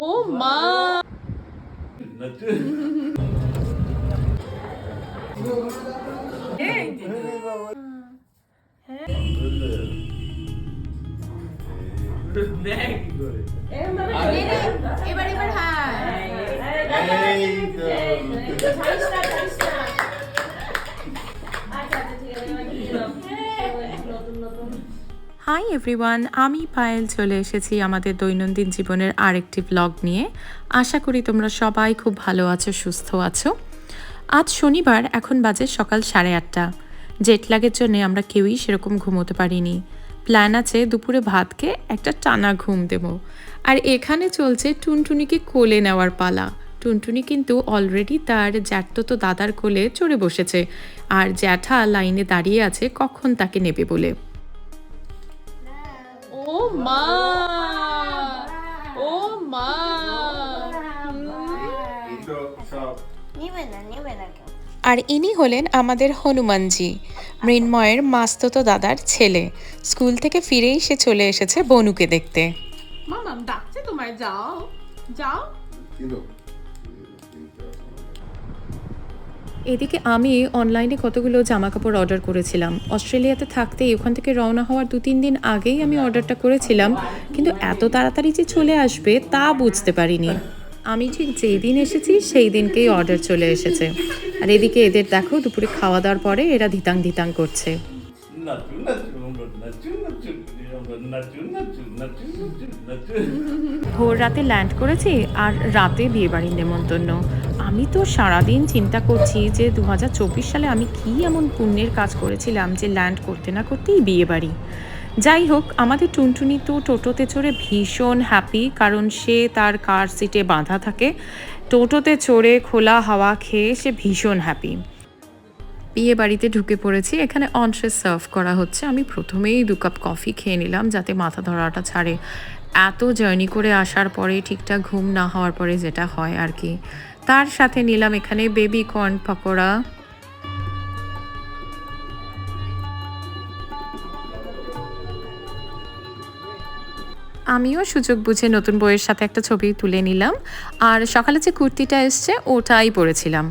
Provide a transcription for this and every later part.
ও মা এবার এবার হ্যাঁ হাই এভরিওয়ান আমি পায়েল চলে এসেছি আমাদের দৈনন্দিন জীবনের আরেকটি ব্লগ নিয়ে। আশা করি তোমরা সবাই খুব ভালো আছো, সুস্থ আছো। আজ শনিবার, এখন বাজে সকাল সাড়ে আটটা। জেট লাগের জন্য আমরা কেউই সেরকম ঘুমোতে পারিনি। প্ল্যান আছে দুপুরে ভাতকে একটা টানা ঘুম দেব। আর এখানে চলছে টুনটুনিকে কোলে নেওয়ার পালা। টুনটুনি কিন্তু অলরেডি তার জ্যাঠতো দাদার কোলে চড়ে বসেছে। আর জ্যাঠা লাইনে দাঁড়িয়ে আছে কখন তাকে নেবে বলে। ও মা ও মা। নেবে না নেবে না কেউ আর ইনি হলেন আমাদের হনুমানজি মৃন্ময়ের মাস্ততো দাদার ছেলে। স্কুল থেকে ফিরেই সে চলে এসেছে বনুকে দেখতে। মামাম ডাকছে তোমায় যাও যাও। এদিকে আমি অনলাইনে কতগুলো জামা কাপড় অর্ডার করেছিলাম। অস্ট্রেলিয়াতে থাকতেই ওখান থেকে রওনা হওয়ার দু তিন দিন আগেই আমি অর্ডারটা করেছিলাম। কিন্তু এত তাড়াতাড়ি যে চলে আসবে তা বুঝতে পারিনি। আমি ঠিক যেই দিন এসেছি সেই দিনকেই অর্ডার চলে এসেছে। আর এদিকে এদের দেখো দুপুরে খাওয়া দাওয়ার পরে এরা ধিতাং ধিতাং করছে। ভোর রাতে ল্যান্ড করেছি আর রাতে বিয়েবাড়ির নেমন্তন্ন। আমি তো সারাদিন চিন্তা করছি যে দু হাজার চব্বিশ সালে আমি কি এমন পুণ্যের কাজ করেছিলাম যে ল্যান্ড করতে না করতেই বিয়েবাড়ি যাই হোক, আমাদের টুনটুনি তো টোটোতে চড়ে ভীষণ হ্যাপি কারণ সে তার কার সিটে বাঁধা থাকে। টোটোতে চড়ে খোলা হাওয়া খেয়ে সে ভীষণ হ্যাপি বিয়ে বাড়িতে ঢুকে পড়েছি, এখানে অনসে সার্ভ করা হচ্ছে। আমি প্রথমেই দু কাপ কফি খেয়ে নিলাম, যাতে মাথা ধরাটা ছাড়ে। এত জার্নি করে আসার পরে ঠিকঠাক ঘুম না হওয়ার পরে যেটা হয় আর কি। তার সাথে নিলাম এখানে বেবি কর্ন পকোড়া। আমিও সুযোগ বুঝে নতুন বইয়ের সাথে একটা ছবি তুলে নিলাম। আর সকালে যে কুর্তিটা এসছে, ওটাই পরেছিলাম।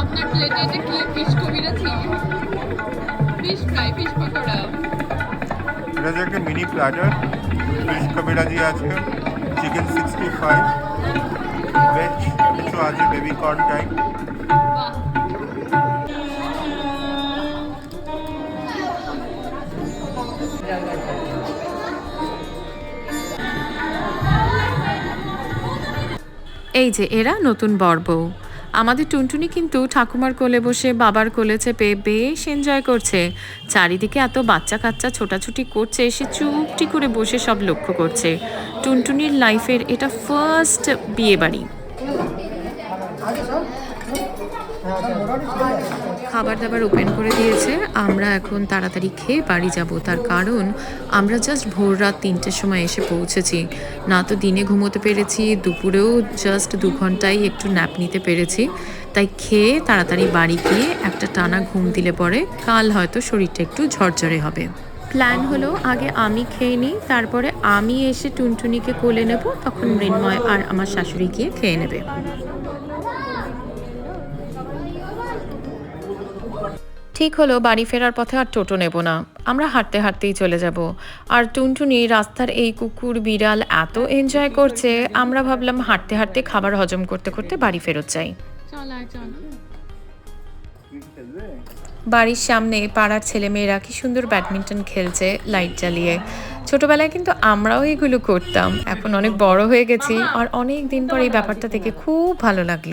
আপনার প্লেটে এটা কি ফিশ কবিরাছি ফিশ ফ্রাই ফিশ পকোড়া এটা যে একটা মিনি প্ল্যাটার ফিশ কবিরাজি আছে চিকেন সিক্সটি ফাইভ ভেজ কিছু আছে বেবি কর্ন টাইপ এই যে এরা নতুন বর বউ। আমাদের টুনটুনি কিন্তু ঠাকুমার কোলে বসে, বাবার কোলে চেপে বেশ এনজয় করছে। চারিদিকে এত বাচ্চা কাচ্চা ছোটাছুটি করছে, সে চুপটি করে বসে সব লক্ষ্য করছে। টুনটুনির লাইফের এটা ফার্স্ট বিয়ে বাড়ি খাবার দাবার ওপেন করে দিয়েছে। আমরা এখন তাড়াতাড়ি খেয়ে বাড়ি যাব। তার কারণ, আমরা জাস্ট ভোর রাত তিনটের সময় এসে পৌঁছেছি। না তো দিনে ঘুমোতে পেরেছি, দুপুরেও জাস্ট দু ঘন্টায় একটু ন্যাপ নিতে পেরেছি। তাই খেয়ে তাড়াতাড়ি বাড়ি গিয়ে একটা টানা ঘুম দিলে পরে কাল হয়তো শরীরটা একটু ঝরঝরে হবে। প্ল্যান হলো আগে আমি খেয়ে নিই, তারপরে আমি এসে টুনটুনিকে কোলে নেব, তখন মৃন্ময় আর আমার শাশুড়ি গিয়ে খেয়ে নেবে। ঠিক হলো বাড়ি ফেরার পথে আর টোটো নেব না। আমরা হাঁটতে হাঁটতেই চলে যাব। আর টুনটুনি রাস্তার এই কুকুর বিড়াল এত এনজয় করছে আমরা ভাবলাম হাঁটতে হাঁটতে খাবার হজম করতে করতে বাড়ি ফেরত যাই। চল বাড়ির সামনে পাড়ার ছেলেমেয়েরা কি সুন্দর ব্যাডমিন্টন খেলছে লাইট জ্বালিয়ে। ছোটবেলায় কিন্তু আমরাও এগুলো করতাম। এখন অনেক বড় হয়ে গেছি আর অনেক দিন পর এই ব্যাপারটা থেকে খুব ভালো লাগল।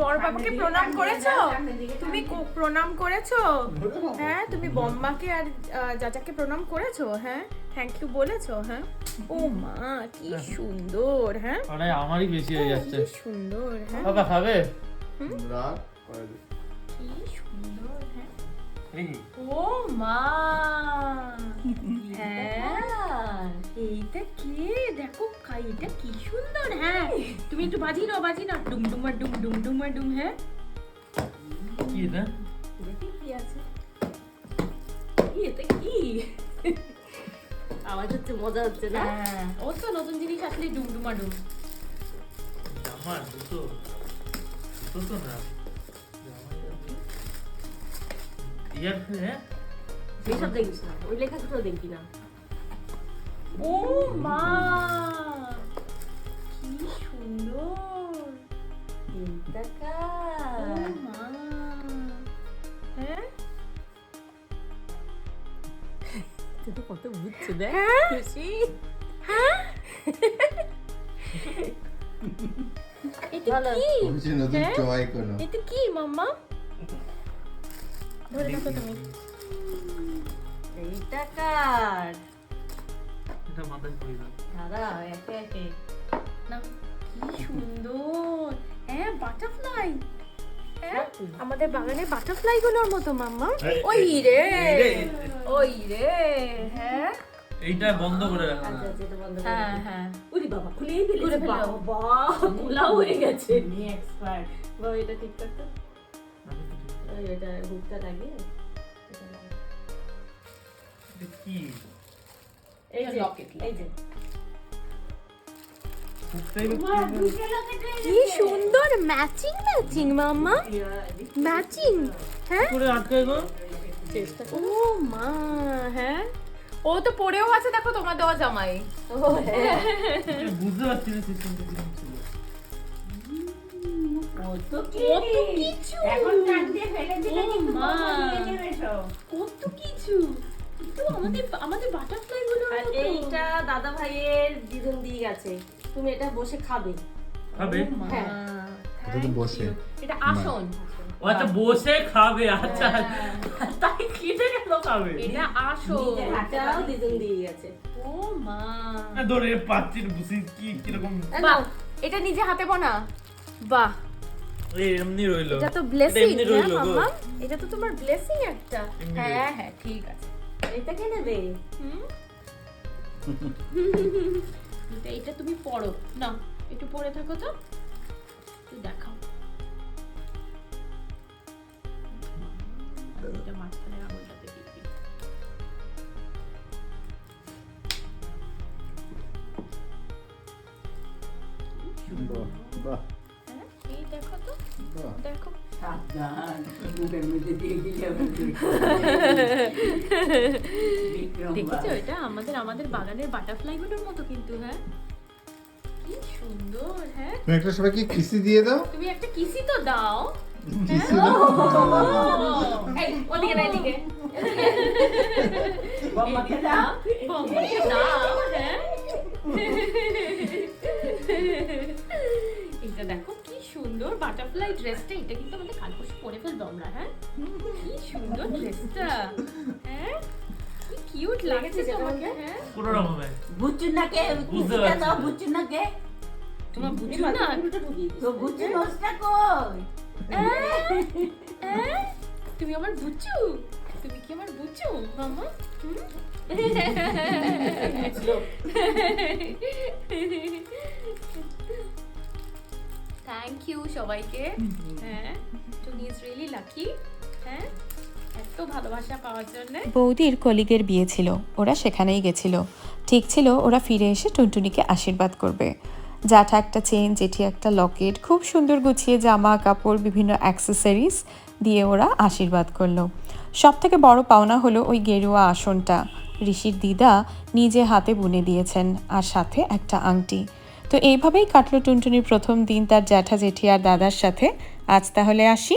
বড় বাবাকে প্রণাম করেছ? তুমি প্রণাম করেছ? হ্যাঁ তুমি বম্মাকে আর চাচাকে প্রণাম করেছ? হ্যাঁ থ্যাংক ইউ বলেছ হ্যাঁ? ও মা কি সুন্দর হ্যাঁ? আরে আমারই বেশি হয়ে যাচ্ছে। সুন্দর হ্যাঁ? বাবা খাবে? কি সুন্দর হ্যাঁ? ও মা। দেখো কা- এটা কি সুন্দর হ্যাঁ? তুমি একটু বাজি নাও বাজি নাও। ডুম ডুমা ডুম ডুম ডুমা ডুম হ্যাঁ? কি এটা? দেখি কি আছে? কি এটা কি? আওয়াজ হচ্ছে মজা হচ্ছে না? হ্যাঁ। ও তো নতুন জিনিস আসলে ডুম ডুমা ডুম। তো না? ইয়ার হ্যাঁ সেইসব দেখিস না। ওই লেখাগুলো দেখবি না। ও মা! সুন্দর হ্যাঁ তুই তো কত বুঝছ দেখ হ্যাঁ খুশি এটা ভালো। কি নতুন হ্যাঁ? টয় কোনো এটা কি মাম্মা ধরে থাকো তুমি এইটা কার এটা মাথায় পড়ে না দাদা একে একে না কি সুন্দর। হ্যাঁ বাটারফ্লাই হ্যাঁ আমাদের বাগানে বাটারফ্লাই গুলোর মতো মাম্মা। ওই রে। ওই রে। হ্যাঁ। এইটা বন্ধ করে রাখা আচ্ছা আচ্ছা হ্যাঁ। হ্যাঁ। উরি বাবা খুলেই ফেলেছে। খুলে বাবা খোলাও হয়ে গেছে। নি এক্সপার্ট বাবা এটা ঠিক করতে এটা হুকটা লাগিয়ে কি? এই যে এই যে। কি সুন্দর ম্যাচিং ম্যাচিং মাম্মা ম্যাচিং হ্যাঁ? করে আটকে গো। চেষ্টা ও মা হ্যাঁ? ও তো পড়েও আছে দেখো তোমার দেওয়া জামাই। ও হ্যাঁ। বুঝতে পারছি না সিস্টেমটা কত কিছু। এখন কান দিয়ে ফেলে দিলে কিন্তু মা। বাবা নিয়ে নেবে সব। কত কিছু। তো আমাদের আমাদের বাটারফ্লাই গুলো এইটা দাদা ভাইয়ের দিদুন দিয়ে গেছে। তুমি এটা বসে খাবে। খাবে? হ্যাঁ। এটা তো বসে। এটা আসন। ও আচ্ছা বসে খাবে আচ্ছা। তাই কেটে গেল খাবে? এটা আসন হাতটাও দিদুন দিয়ে গেছে। ও মা। ধরে পাচ্ছির বুঝি কি কীরকম? বাহ এটা নিজে হাতে বোনা। বাহ। এমনি রইল। এটা তো ব্লেসিং এমনি হ্যাঁ রইল গো মাম্মা এটা তো তোমার ব্লেসিং একটা। হ্যাঁ হ্যাঁ ঠিক আছে। এটা কে নেবে হুম? এটা এটা তুমি পড়ো। না একটু পড়ে থাকো তো। একটু দেখাও। এটা মাঝখানে আঙুলটাতে দেখেছ এটা? আমাদের আমাদের বাগানের বাটারফ্লাই গুলোর মতো কিন্তু হ্যাঁ? কি সুন্দর হ্যাঁ? তুমি একটা সবাইকে কিসি দিয়ে দাও। তুমি একটা কিসি তো দাও। কিসি দাও। এই ওদিকে না এদিকে। দাও। দাও। সুন্দর বাটারফ্লাই ড্রেসটা এটা কিন্তু আমাদের কাল পরে ফেলব আমরা হ্যাঁ? কি সুন্দর ড্রেসটা হ্যাঁ? কিউট লাগছে তোমাকে হ্যাঁ? কোনো রকম হবে। না কে বুঝতে দাও। না কে তোমার বুঝছ না তো বুঝছুন ওসটা কই? আহ, আহ, তুমি আমার তুমি কি আমার মামা? ইউ সবাইকে। হ্যাঁ টুনি ইজ রিয়েলি লাকি হ্যাঁ এত ভালোবাসা পাওয়ার জন্য। বৌদির কলিগের বিয়ে ছিল ওরা সেখানেই গেছিল। ঠিক ছিল ওরা ফিরে এসে টুনটুনিকে আশীর্বাদ করবে। জাঠা একটা চেন জেঠি একটা লকেট খুব সুন্দর গুছিয়ে জামা কাপড় বিভিন্ন অ্যাক্সেসরিজ দিয়ে ওরা আশীর্বাদ করল। সব থেকে বড় পাওনা হলো ওই গেরুয়া আসনটা। ঋষির দিদা নিজে হাতে বুনে দিয়েছেন আর সাথে একটা আংটি। তো এইভাবেই কাটলো টুনটুনির প্রথম দিন তার জ্যাঠা জেঠি আর দাদার সাথে। আজ তাহলে আসি।